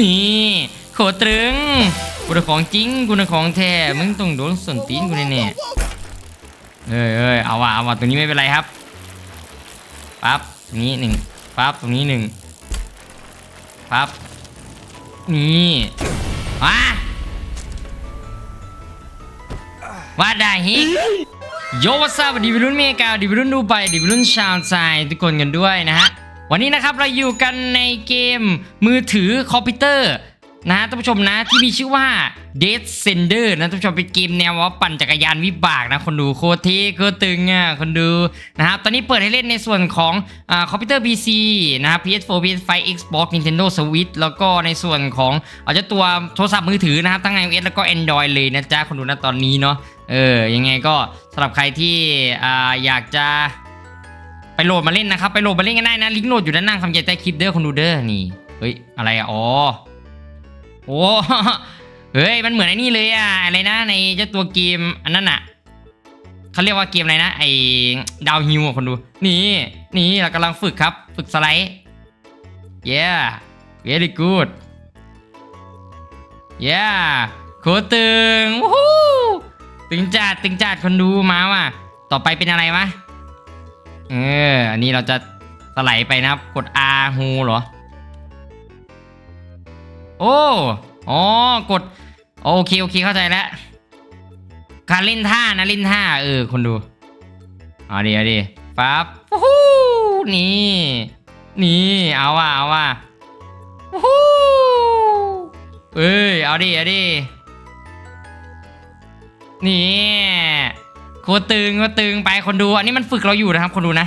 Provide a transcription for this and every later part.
นี่โคตรึงกูนะของจริงกูนะของแท้มึงต้องโดนส่วนตีนกูแน่ๆเอ้ยเอ้ยเอาว่ะเอาว่ะตรงนี้ไม่เป็นไรครับปั๊บตรงนี้หนึ่งปั๊บตรงนี้หนึ่งปั๊บนี่ว้าว่าได้ฮิกโยวัสดีวัยรุ่นเมกาดีวัยรุ่นดูไปดีวัยรุ่นชาวไซทุกคนกันด้วยนะฮะ วันนี้นะครับเราอยู่กันในเกมมือถือคอมพิวเตอร์นะฮะท่านผู้ชมนะที่มีชื่อว่า Dead Sender นะท่านผู้ชมเป็นเกมแนวว่าปั่นจักรยานวิบากนะคนดูโคตรเท่โคตรตึงอะคนดูนะครับตอนนี้เปิดให้เล่นในส่วนของอคอมพิวเตอร์ PC นะครับ PS4 PS5 Xbox Nintendo Switch แล้วก็ในส่วนของเอาเจ้าตัวโทรศัพท์มือถือนะครับทั้ง iOS แล้วก็ Android เลยนะจ๊ะคนดูนะตอนนี้เนาะเออยังไงก็สำหรับใครที่ออยากจะ ไปโหลดมาเล่นนะครับ ไปโหลดมาเล่นกันได้นะลิงก์โหลดอยู่ด้านล่างคำใหญ่ใต้คลิปเด้อคนดูเด้อนี่เฮ้ยอะไรอะอ๋อโอ้เฮ้ยมันเหมือนไอ้นี่เลยอะอะไรนะในเจ้าตัวเกมอันนั้นอะเขาเรียกว่าเกมอะไรนะไอ้ดาวฮิวคนดู นี่นี่เรากำลังฝึกครับ ฝึกสไลด์ yeah very good yeah โคตรตึงวู้ฮู้ตึงจัดตึงจัดคนดูมาว่ะต่อไปเป็นอะไรวะ เออ อันนี้เราจะสไลด์ไปนะครับ กด R ฮูเหรอ โอ้อ๋อกด โอเค โอเค เข้าใจแล้ว การเล่นท่านะเล่นท่า เออ คนดูเอาดิเอาดิปั๊บฮู้นี่ นี่ เอาว่ะ เอาว่ะวู้ฮู้เอ้ย เอาดิ เอาดิ นี่ โคตรตึงโคตรตึงไปคนดู อันนี้มันฝึกเราอยู่นะครับคนดูนะ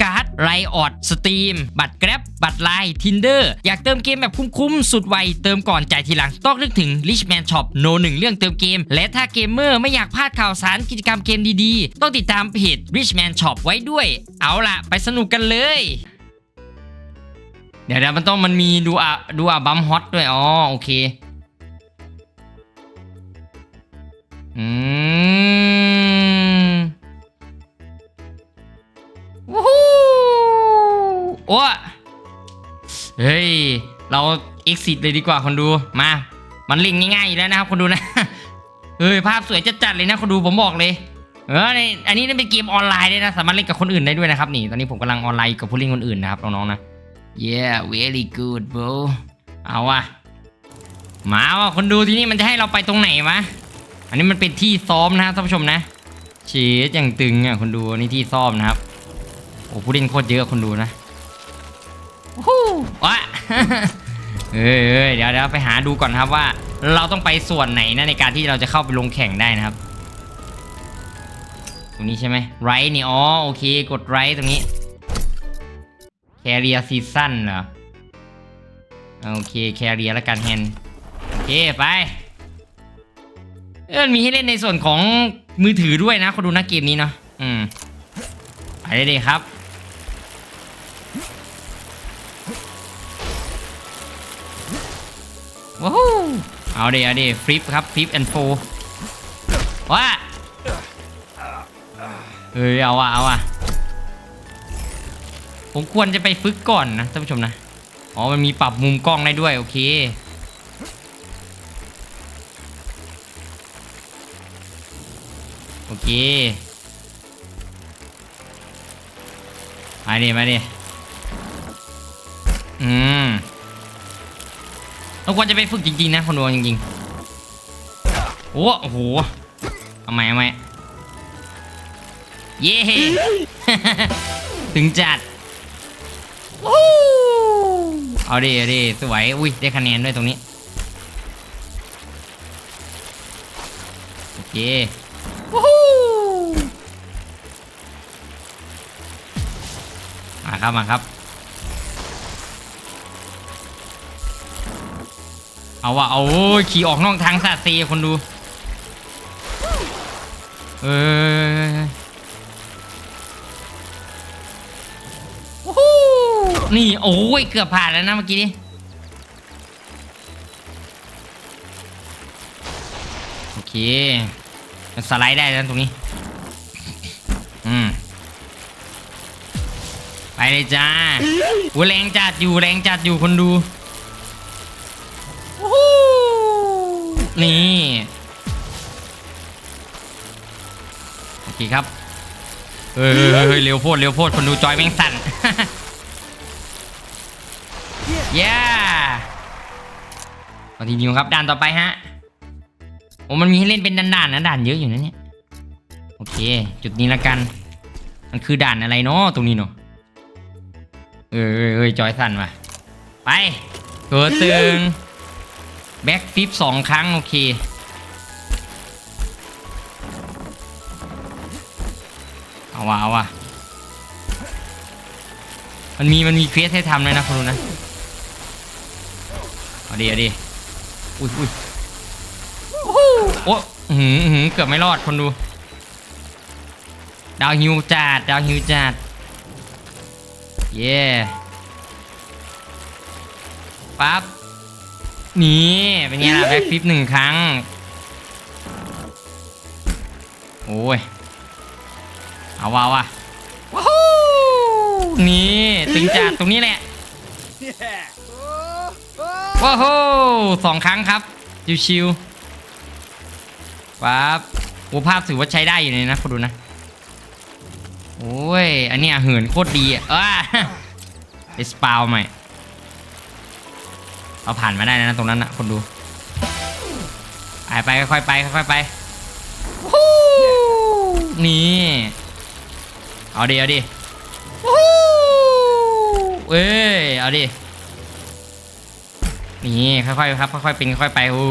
การ์ด ไรออดสตรีมบัตรแกร็บบัตรไลน์ทินเดอร์อยากเติมเกมแบบคุ้มๆ สุดไว เติมก่อนจ่ายทีหลัง ต้องนึกถึง Richman Shop โนหนึ่งเรื่องเติมเกม และถ้าเกมเมอร์ไม่อยากพลาดข่าวสารกิจกรรมเกมดีๆ ต้องติดตามเพจ Richman Shop ไว้ด้วย เอาล่ะ ไปสนุกกันเลยเดี๋ยวเดี๋ยวมันต้องมันมีดูอะดูอะบัมฮอตด้วย อ๋อ โอเค อืมวู้ โอ้เฮ้ย เรา exit เลยดีกว่าคนดู มา มันลิงง่ายๆอยู่แล้วนะครับคนดูนะ เฮ้ย ภาพสวยจัดๆเลยนะคนดูผมบอกเลย เออในอันนี้เป็นเกมออนไลน์ด้วยนะ สามารถเล่นกับคนอื่นได้ด้วยนะครับนี่ ตอนนี้ผมกำลังออนไลน์กับผู้เล่นคนอื่นนะครับน้องๆนะ yeah very good bro เอาว่ะ มาว่ะคนดูที่นี่มันจะให้เราไปตรงไหนวะ อันนี้มันเป็นที่ซ้อมนะท่านผู้ชมนะเชดอย่างตึงอะคนดูนี่ที่ซ้อมนะครับ โอ้ผู้เล่นโคตรเยอะคนดูนะ วู้วะเอ้ยเอ้ยเดี๋ยวเดี๋ยวไปหาดูก่อนครับว่า เราต้องไปส่วนไหนนะในการที่เราจะเข้าไปลงแข่งได้นะครับ ตรงนี้ใช่ไหมไรนี่อ๋อโอเค กดไรตรงนี้แคเรียซีซั่นเหรอโอเคแคเรียแล้วกันแฮนโอเคไปเออมีให้เล่นในส่วนของมือถือด้วยนะคนดูนะเกมนี้เนาะอืมไปเลยครับ เอาดีเอาดีฟลิปครับฟลิปแอนโฟว้าเฮ้ยเอาอะเอาอะผมควรจะไปฝึกก่อนนะท่านผู้ชมนะ อ๋อ มันมีปรับมุมกล้องได้ด้วย โอเค โอเค มาดิมาดิอืม เราควรจะไปฝึกจริงๆนะคนดูจริงๆโอ้โหเอาใหม่เอาใหม่เย้ถึงจัดเอาดิเอาดิสวยอุ้ยได้คะแนนด้วยตรงนี้โอเควู้ฮู้ครับมาครับ เอาว่ะเอาโอ้ยขี่ออกนอกทางสาเซคนดู เออโอ้นี่โอ้ยเกือบผ่านแล้วนะเมื่อกี้นี้โอเคมันสไลด์ได้แล้วตรงนี้ อืม ไปเลยจ้าโอ้แรงจัดอยู่แรงจัดอยู่คนดู นี่ โอเคครับเฮ้ยเฮ้ยเฮ้ยเร็วโพดเร็วโพดคนดูจอยแม่งสั่นเย้คอนติเนียครับด่านต่อไปฮะ โอ้มันมีให้เล่นเป็นด่านๆนะด่านเยอะอยู่นะเนี่ย โอเค จุดนี้ละกัน มันคือด่านอะไรเนาะตรงนี้เนาะ เออเออเออจอยสั่นว่ะ ไปตัวตึง แบ็กฟิปสองครั้ง โอเค เอาว่ะเอาว่ะมันมี มันมีเควสให้ทำเลยนะคุณดูนะ เอาดีเอาดีอุ้ยอุ้ยโอ้โหโอ้อื้อหืออื้อหือเกือบไม่รอดคนดู ดาวฮิวจัดดาวฮิวจัด เย่ปั๊บ นี่เป็นไงล่ะแบ็คฟลิปหนึ่งครั้ง โอ้ย เอาว่ะเอาว่ะว้าวนี่ตึงจัดตรงนี้แหละว้าวสองครั้งครับ ชิวๆปั๊บโอ้ภาพถือว่าใช้ได้อยู่เลยนะคุณดูนะ โอ้ย อันเนี้ยเหินโคตรดีอะอ้าไปสปาวใหม่ เราผ่านมาได้นะตรงนั้นนะคนดูไปไปค่อยๆไปค่อยๆไปวู้นี่เอาดิเอาดิวู้เอ้ยเอาดินี่ค่อยๆครับค่อยๆเป็นค่อยๆไปโอ้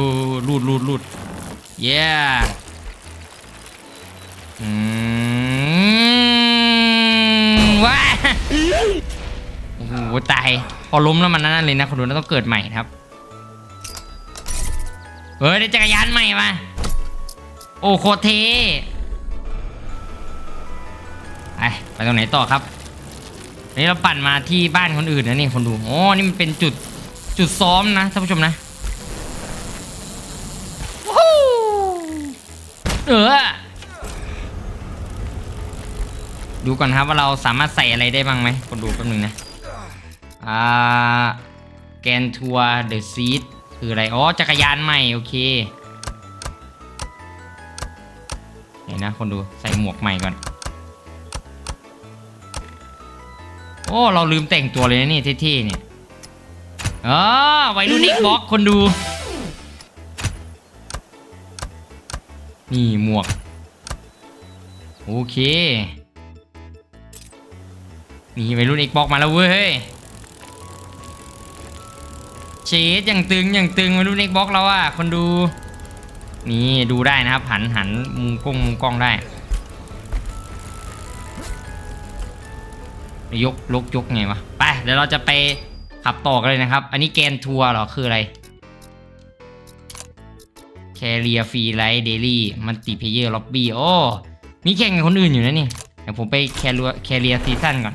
รูดรูดรูดเย้อืมว้าโอ้โหตาย พอล้มแล้วมันนั่นเลยนะคนดูน่าต้องเกิดใหม่ครับเฮ้ยได้จักรยานใหม่มาโอ้โคเท่ไปไปตรงไหนต่อครับนนี้เราปั่นมาที่บ้านคนอื่นนะนี่คนดูโอ้นี่มันเป็นจุดจุดซ้อมนะท่านผู้ชมนะวู้เออดูก่อนครับว่าเราสามารถใส่อะไรได้บ้างไหมคนดูแป๊บนึงนะ อ่าแกนทัวร์เดอะซีดคืออะไร อ๋อ จักรยานใหม่ โอเคเห็นนะคนดูใส่หมวกใหม่ก่อน โอ้ เราลืมแต่งตัวเลยนะนี่เท่ๆเนี่ยอ๋อวัยรุ่นเอ็กบ็อกคนดู นี่หมวก โอเค นี่วัยรุ่นเอ็กบ็อกมาแล้วเว้ย เชดอย่างตึงอย่างตึงวัยรุ่นเอ็กบ็อกแล้วอะคนดู นี่ดูได้นะครับ หันหันมุมกล้องมุมกล้องได้ยกลกยกไงวะไปเดี๋ยวเราจะไปขับต่อกันเลยนะครับ อันนี้แกนทัวร์เหรอคืออะไรแคเรียฟรีไลท์เดลี่มันติเพเยอร์ล็อบบี้โอ้มีแข่งกับคนอื่นอยู่นะนี่เดี๋ยวผมไปแคเรียแคเรียซีซั่นก่อน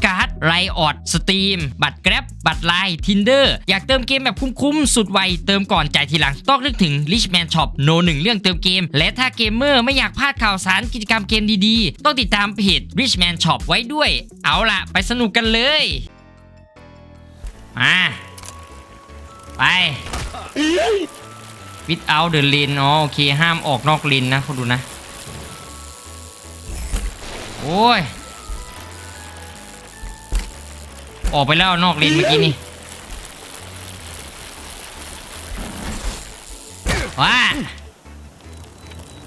ไรออดสตรีมบัตรแกร็บบัตรไลน์ทินเดอร์อยากเติมเกมแบบคุ้มๆ สุดไว เติมก่อนจ่ายทีหลัง ต้องนึกถึง Richman Shop โนหนึ่งเรื่องเติมเกม และถ้าเกมเมอร์ไม่อยากพลาดข่าวสารกิจกรรมเกมดีๆ ต้องติดตามเพจ Richman Shop ไว้ด้วย เอาล่ะ ไปสนุกกันเลยมาไป without the lane อ๋อโอเค ห้ามออกนอกเลนนะคุณดูนะ โอ้ย ออกไปแล้วนอกเลนเมื่อกี้นี่ว้า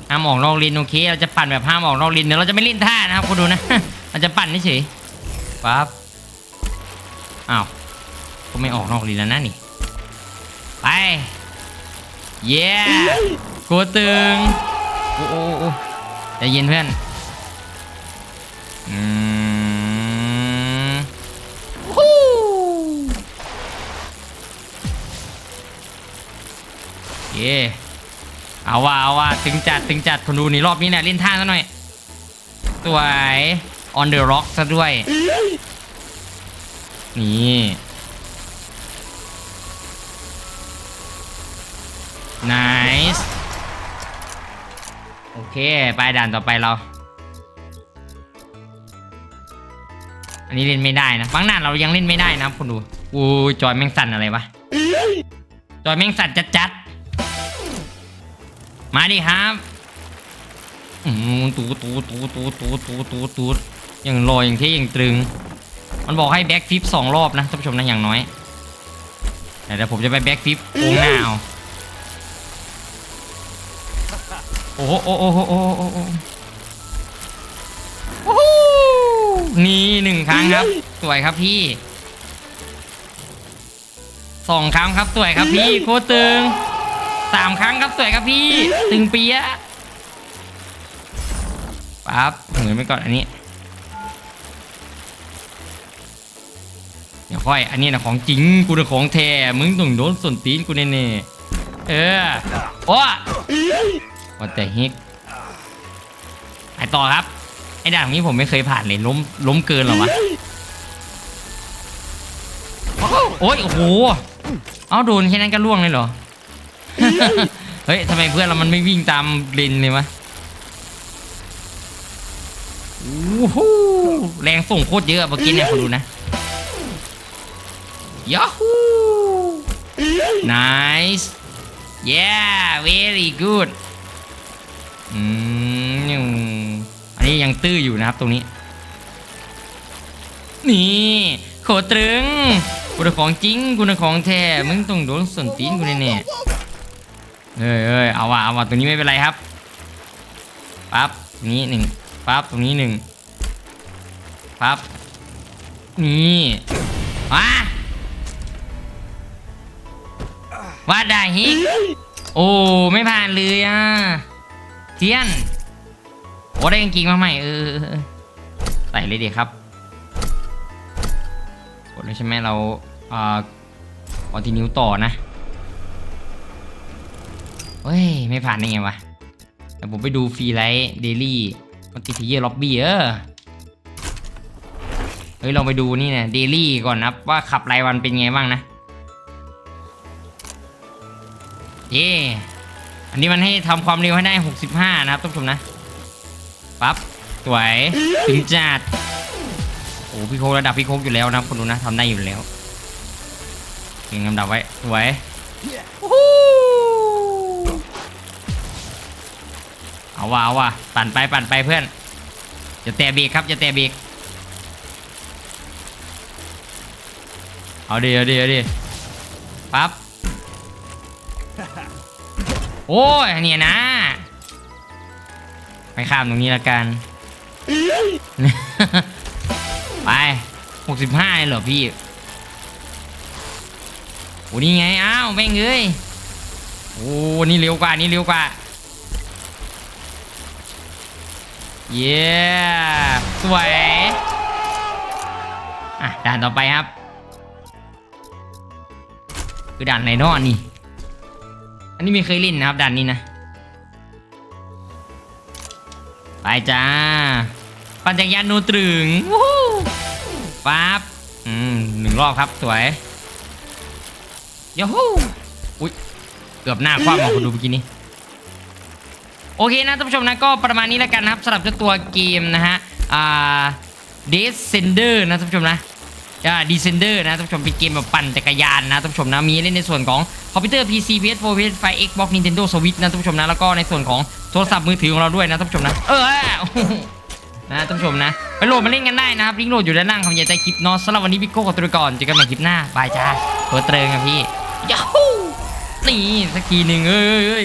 ห้ามออกนอกเลนโอเคเราจะปั่นแบบห้ามออกนอกเลนเดี๋ยวเราจะไม่เล่นท่านะครับคุณดูนะเราจะปั่นเฉยๆปั๊บอ้าวก็ไม่ออกนอกเลนแล้วนะนี่ไปเย้กูตึงโอ้โอ้โอ้ใจเย็นเพื่อนอืม เอาว่าเอาว่าตึงจัดตึงจัดคนดูนี่รอบนี้เนี่ยเล่นท่าซะหน่อยสวย on the rock ซะด้วย นี่ nice โอเค ไปด่านต่อไปเรา อันนี้เล่นไม่ได้นะ บางด่านเรายังเล่นไม่ได้นะคุณดูอู้ยจอยแม่งสั่นอะไรวะ จอยแม่งสั่นจัดจัดๆ มาดิครับอืมตูตูตูตูตูตูตูตูยังลอยยังเท่ยังตรึง มันบอกให้แบ็กฟิปสองรอบนะท่านผู้ชมนะอย่างน้อยแต่เดี๋ยวผมจะไปแบ็กฟิปโค้งหน้าเอาโอ้โหโอ้โหโอ้โหโอ้โหโอ้โหโอ้โหนี่หนึ่งครั้งครับ สวยครับพี่สองครั้งครับสวยครับพี่โคตรตึง สามครั้งครับสวยครับพี่ตึงเปียะปั๊บเหมือนไปก่อนอันนี้ เดี๋ยวค่อย อันนี้นะของจริงกูนะของแท้มึงต้องโดนส่วนตีนกูแน่ๆเออโอ้ว่าแต่ฮิกไปต่อครับ ไอ้ด่านนี้ผมไม่เคยผ่านเลยล้มล้มเกินหรอวะโอ้ยโอ้โหเอาโดนแค่นั้นก็ล่วงเลยเหรอ เฮ้ยทำไมเพื่อนเรามันไม่วิ่งตามเลนเลยวะโอ้โหแรงส่งโคตรเยอะเมื่อกี้เนี่ยคนดูนะยาฮู nice yeah very good อืมอันนี้ยังตื้ออยู่นะครับตรงนี้ นี่โคตรตรึงกูเป็นของจริงกูเป็นของแท้มึงต้องโดนส่วนตีนกูแน่ๆ เอ้ยเอ้ยเอาว่ะเอาว่ะตรงนี้ไม่เป็นไรครับปั๊บตรงนี้หนึ่งปั๊บตรงนี้หนึ่งปั๊บนี่ว้าว่าได้ฮิกโอ้ไม่ผ่านเลยอะเทียนโอ้ได้กางเกงมาใหม่เออใส่เลยดีครับกดเลยใช่ไหมเราอ่าคอนตินิวต่อนะ เฮ้ย ไม่ผ่านได้ไงวะเดี๋ยวผมไปดูฟรีไลท์เดลี่มันติเพเยอร์ล็อบบี้เออเฮ้ยเราไปดูนี่เนี่ยเดลี่ก่อนนะว่าขับรายวันเป็นไงบ้างนะเย่อันนี้มันให้ทำความเร็วให้ได้ 65 นะครับท่านผู้ชมนะปั๊บสวยถึงจัดโอ้พี่โคกระดับพี่โคกอยู่แล้วนะคนดูนะทำได้อยู่แล้วเก่งลำดับไว้สวยวู้ฮู้ เอาว่ะเอาว่ะปั่นไปปั่นไปเพื่อนอย่าแตะเบรกครับอย่าแตะเบรกเอาดิเอาดิเอาดิปั๊บโอ้ยเนี่ยนะ ไปข้ามตรงนี้ละกัน ไปหกสิบห้าเหรอพี่โอ้นี่ไง อ้าวแม่งเอ้ยโอ้นี่เร็วกว่า นี่เร็วกว่า เย้สวย อะ ด่านต่อไปครับ คือด่านไหนนอะนี่ อันนี้ไม่เคยเล่นนะครับ ด่านนี้นะ ไปจ้า ปั่นจักรยานโนตรึงวู้ฮู้ปั๊บ อืมหนึ่งรอบครับ สวยยาฮูอุ้ย เกือบหน้าคว่ำมาคุณดูเมื่อกี้นี้ โอเคนะท่านผู้ชมนะก็ประมาณนี้แล้วกันนะครับสำหรับเจ้าตัวเกมนะฮะอ่า Descender นะท่านผู้ชมนะอ่า Descender นะท่านผู้ชมเป็นเกมแบบปั่นจักรยานนะท่านผู้ชมนะมีเล่นในส่วนของคอมพิวเตอร์ PC PS4 PS5 Xbox Nintendo Switch นะท่านผู้ชมนะแล้วก็ในส่วนของโทรศัพท์มือถือของเราด้วยนะท่านผู้ชมนะเออนะท่านผู้ชมนะ ไปโหลดมาเล่นกันได้นะครับลิงก์โหลดอยู่ด้านล่างคำยันใจคลิปเนอะสำหรับวันนี้พี่โก้ขอตัวไปก่อนเจอกันใหม่คลิปหน้าบายจ้าตัวเตรงครับพี่ยาฮูนี่สักทีหนึ่งเอ้ย